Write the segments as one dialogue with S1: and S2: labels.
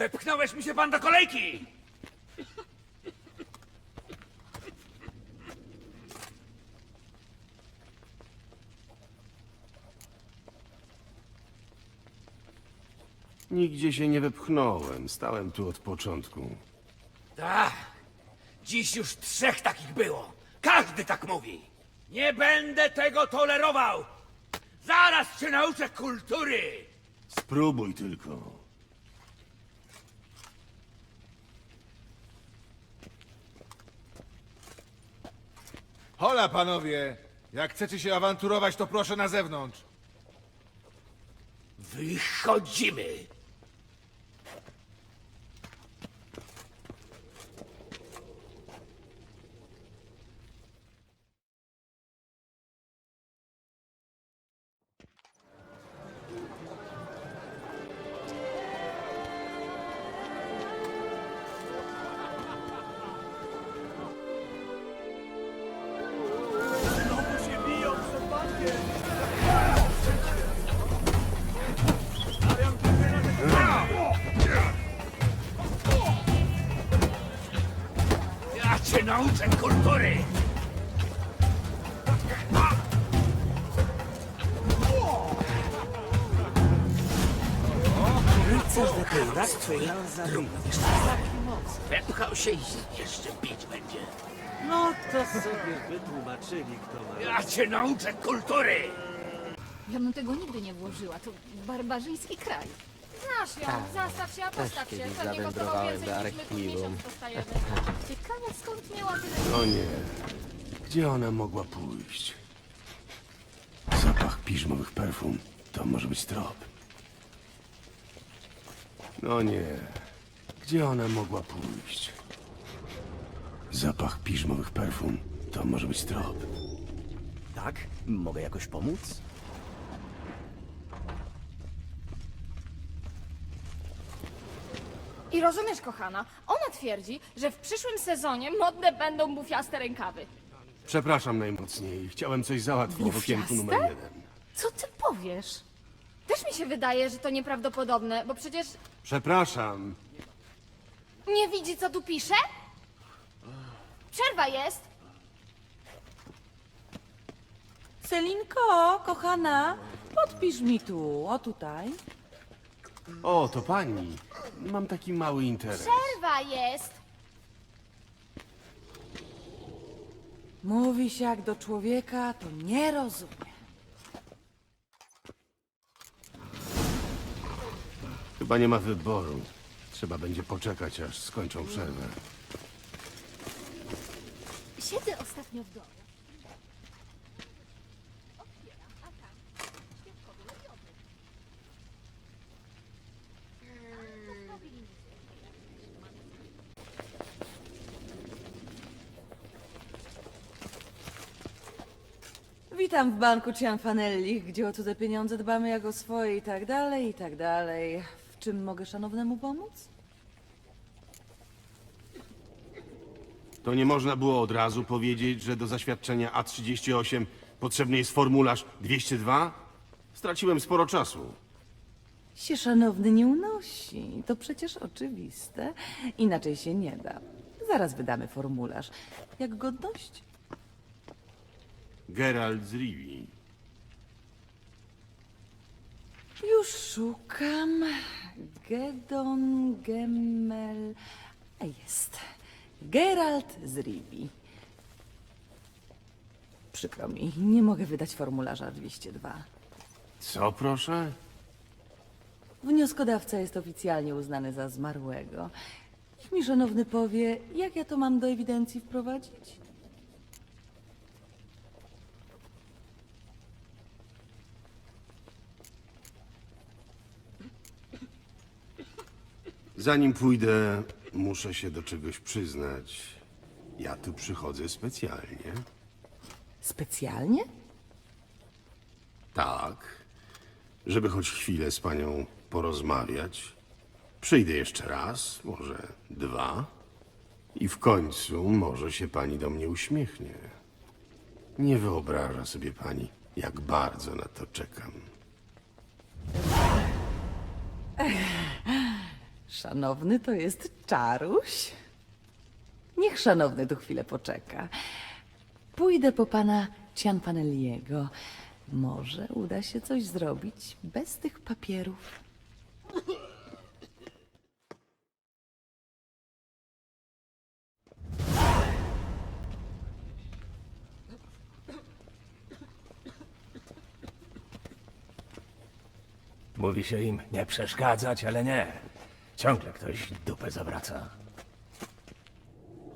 S1: Wepchnąłeś mi się pan do kolejki!
S2: Nigdzie się nie wepchnąłem. Stałem tu od początku.
S1: Tak. Dziś już trzech takich było. Każdy tak mówi. Nie będę tego tolerował. Zaraz cię nauczę kultury.
S2: Spróbuj tylko.
S3: Hola, panowie! Jak chcecie się awanturować, to proszę na zewnątrz.
S1: Wychodzimy. Cię nauczę kultury.
S4: Rycerz detektywstwo
S1: Wepchał się i jeszcze bić będzie.
S4: No to sobie wytłumaczyli, kto ma.
S1: Ja cię nauczę kultury.
S5: Ja bym tego nigdy nie włożyła. To barbarzyński kraj.
S6: Znasz ją, zastaw się, a postaw się.
S7: kiedyś
S6: Pewnie kosztował
S7: zawędrowałem
S6: więcej niż my tu
S7: archiwum.
S6: miesiąc dostajemy.
S5: Ciekawe skąd miała tyle...
S2: No nie. Gdzie ona mogła pójść? Zapach piżmowych perfum. To może być trop. No nie. Gdzie ona mogła pójść? Zapach piżmowych perfum. To może być trop.
S7: Tak? Mogę jakoś pomóc?
S6: I rozumiesz, kochana, ona twierdzi, że w przyszłym sezonie modne będą bufiaste rękawy.
S2: Przepraszam najmocniej. Chciałem coś załatwić w okienku numer
S6: Bufiaste?
S2: jeden.
S6: Co ty powiesz? Też mi się wydaje, że to nieprawdopodobne, bo przecież
S2: Przepraszam.
S6: nie widzi, co tu pisze? Przerwa jest.
S8: Celinko, kochana, podpisz mi tu, o tutaj.
S2: O, to pani. Mam taki mały interes.
S6: Przerwa jest.
S8: Mówi się jak do człowieka, to nie rozumie.
S2: Chyba nie ma wyboru. Trzeba będzie poczekać, aż skończą przerwę.
S5: Siedzę ostatnio w domu.
S8: Witam w banku Cianfanelli, gdzie o cudze pieniądze dbamy jak o swoje i tak dalej, i tak dalej. W czym mogę szanownemu pomóc?
S2: To nie można było od razu powiedzieć, że do zaświadczenia A38 potrzebny jest formularz 202? Straciłem sporo czasu.
S8: Się szanowny nie unosi, to przecież oczywiste. Inaczej się nie da. Zaraz wydamy formularz. Jak godność?
S2: Geralt z Rivii.
S8: Już szukam. Gedon Gemmel. A jest. Geralt z Rivi. Przykro mi, nie mogę wydać formularza 202.
S2: Co proszę?
S8: Wnioskodawca jest oficjalnie uznany za zmarłego. Niech mi szanowny powie, jak ja to mam do ewidencji wprowadzić?
S2: Zanim pójdę, muszę się do czegoś przyznać. Ja tu przychodzę specjalnie.
S8: Specjalnie?
S2: Tak, żeby choć chwilę z panią porozmawiać. Przyjdę jeszcze raz, może dwa. I w końcu może się pani do mnie uśmiechnie. Nie wyobraża sobie pani, jak bardzo na to czekam.
S8: Szanowny to jest czaruś. Niech szanowny tu chwilę poczeka. Pójdę po pana Cianfanelliego. Może uda się coś zrobić bez tych papierów.
S9: Mówi się im nie przeszkadzać, ale nie. Ciągle ktoś dupę zawraca.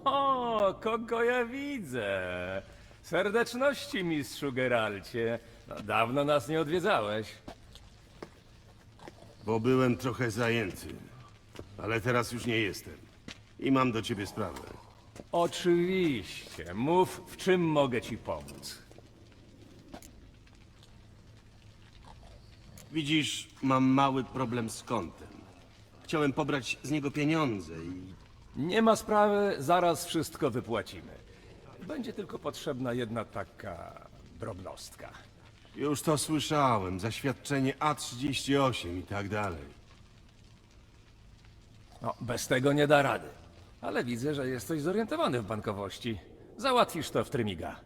S9: O, kogo ja widzę? Serdeczności, mistrzu Geralcie. No, dawno nas nie odwiedzałeś.
S2: Bo byłem trochę zajęty. Ale teraz już nie jestem. I mam do ciebie sprawę.
S9: Oczywiście. Mów, w czym mogę ci pomóc.
S2: Widzisz, mam mały problem z kontem. Chciałem pobrać z niego pieniądze i
S9: Nie ma sprawy, zaraz wszystko wypłacimy. Będzie tylko potrzebna jedna taka drobnostka.
S2: już to słyszałem. Zaświadczenie A38 i tak dalej.
S9: No, bez tego nie da rady. Ale widzę, że jesteś zorientowany w bankowości. Załatwisz to w Trymiga.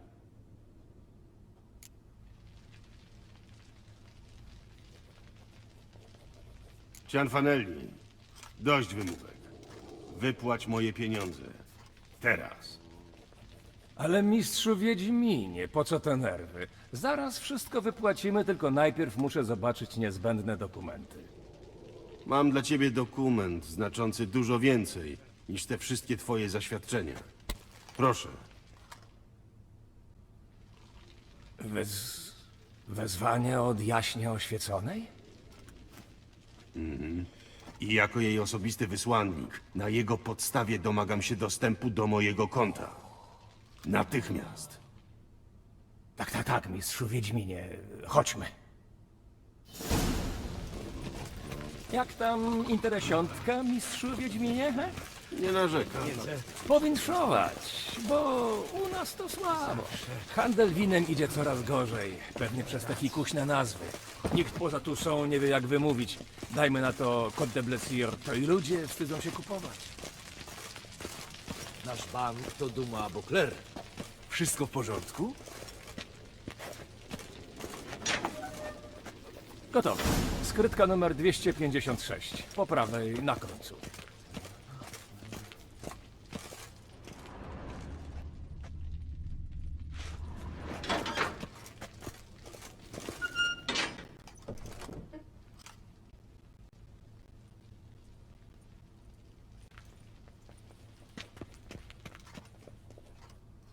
S2: Cianfanelli, dość wymówek. Wypłać moje pieniądze. Teraz.
S9: Ale mistrzu Wiedźminie, po co te nerwy? Zaraz wszystko wypłacimy, tylko najpierw muszę zobaczyć niezbędne dokumenty.
S2: Mam dla ciebie dokument znaczący dużo więcej niż te wszystkie twoje zaświadczenia. Proszę.
S9: Wez... Wezwanie od jaśnie oświeconej?
S2: I jako jej osobisty wysłannik, na jego podstawie domagam się dostępu do mojego konta. Natychmiast.
S9: Tak, tak, tak, mistrzu Wiedźminie. Chodźmy. Jak tam interesiątka, mistrzu Wiedźminie? He?
S2: Nie narzekam.
S9: Powinszować, bo u nas to słabo. Handel winem idzie coraz gorzej. Pewnie przez te fikuśne nazwy. Nikt poza tu są nie wie jak wymówić. Dajmy na to Côte de Blessure, to i ludzie wstydzą się kupować.
S4: Nasz bank to Duma Bokler. Wszystko w porządku?
S9: Gotowe. Skrytka numer 256. Po prawej na końcu.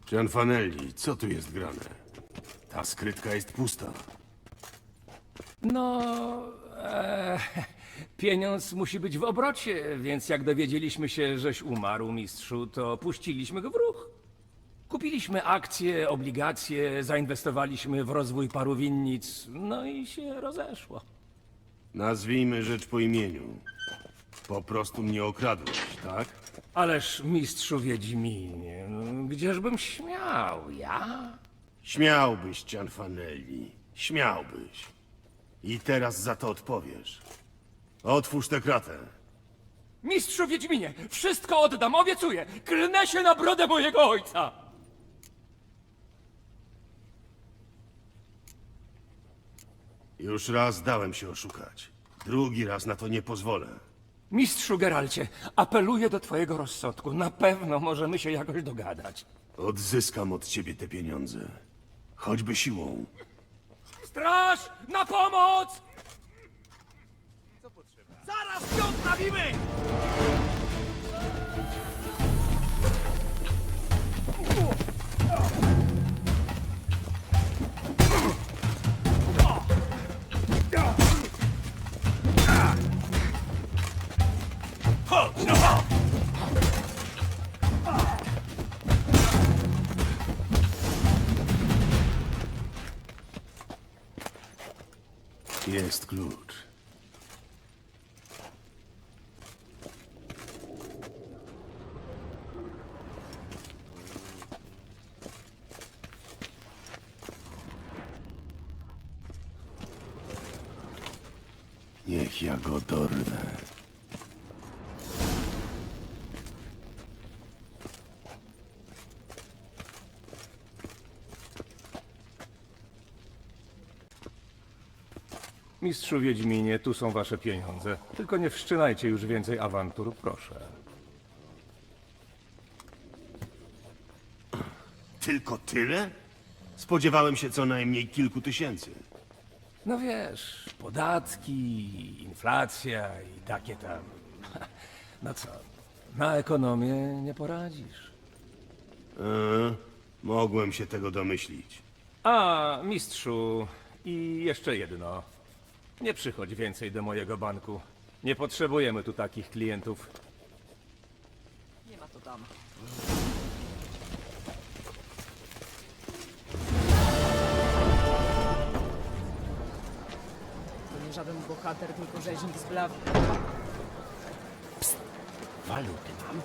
S2: Gianfanelli, co tu jest grane? Ta skrytka jest pusta.
S9: No, e, pieniądz musi być w obrocie, więc jak dowiedzieliśmy się, żeś umarł, mistrzu, to puściliśmy go w ruch. Kupiliśmy akcje, obligacje, zainwestowaliśmy w rozwój paru winnic, no i się rozeszło.
S2: Nazwijmy rzecz po imieniu. Po prostu mnie okradłeś, tak?
S9: Ależ mistrzu Wiedźminie, no, gdzieżbym śmiał, ja?
S2: Śmiałbyś, Cianfanelli. Śmiałbyś. I teraz za to odpowiesz. Otwórz tę kratę.
S9: Mistrzu Wiedźminie, wszystko oddam, obiecuję! Klnę się na brodę mojego ojca!
S2: Już raz dałem się oszukać. Drugi raz na to nie pozwolę.
S9: Mistrzu Geralcie, apeluję do twojego rozsądku. Na pewno możemy się jakoś dogadać.
S2: Odzyskam od ciebie te pieniądze. Choćby siłą.
S9: Straż! Na pomoc!
S1: Zaraz się odnawimy!
S2: Jest klucz. Niech ja go dorwę.
S9: Mistrzu Wiedźminie, tu są wasze pieniądze. Tylko nie wszczynajcie już więcej awantur, proszę.
S2: Tylko tyle? Spodziewałem się co najmniej kilku tysięcy.
S9: No wiesz, podatki, inflacja i takie tam. No co, na ekonomię nie poradzisz.
S2: Eee, mogłem się tego domyślić.
S9: A, mistrzu, i jeszcze jedno. Nie przychodź więcej do mojego banku. Nie potrzebujemy tu takich klientów.
S8: Nie ma to tam. To nie żaden bohater, tylko rzeźnik z blawy.
S7: Waluty mam.